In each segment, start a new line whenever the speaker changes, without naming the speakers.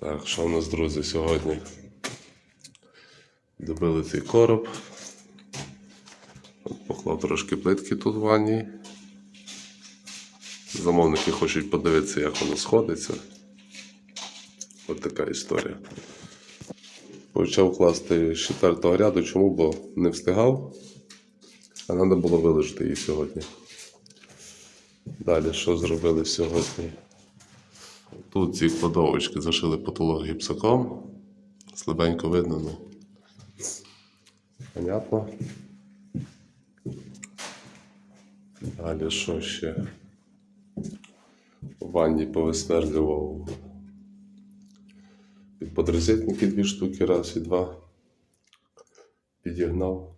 Так, що в нас, друзі, сьогодні? Добили цей короб. Поклав трошки плитки тут в ванні. Замовники хочуть подивитися, як воно сходиться. От така історія. Почав класти з четвертого ряду, чому? Бо не встигав, а треба було вилежати її сьогодні. Далі що зробили сьогодні? Тут ці кладовочки зашили потолок гіпсаком. Слабенько видно, ну. Понятно. Далі що ще? В ванні повисверлював під подрозетники дві штуки, раз і два. Підігнав.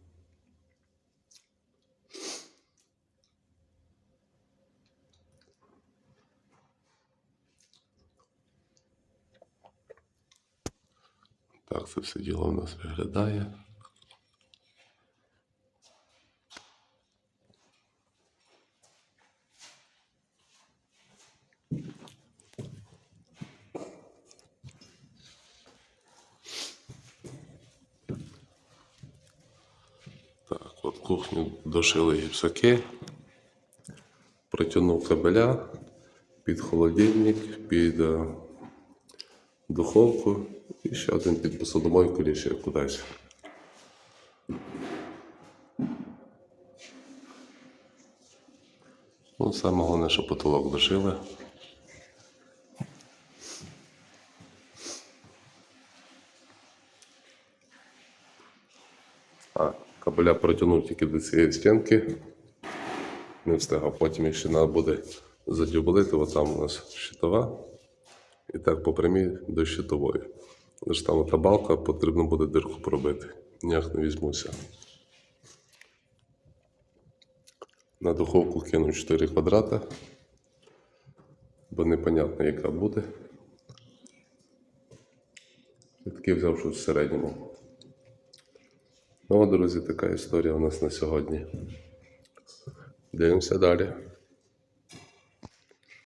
Так це все діло у нас виглядає. Так, от кухню дошили гіпсаки, протягнув кабеля під холодильник, під е, духовку і ще один під посудомойку і ще кудись. Ну, саме головне, що потолок дошили. А, кабеля протягнув тільки до цієї стінки. Не встигав. Потім ще треба буде задюбелити. От там у нас щитова. І так по прямій до щитової. Лише там ота балка, потрібно буде дирку пробити. Ніяк не візьмуся. На духовку кину 4 квадрата, бо непонятно, яка буде. І таки взяв щось в середньому. Ну, друзі, така історія у нас на сьогодні. Дивимося далі.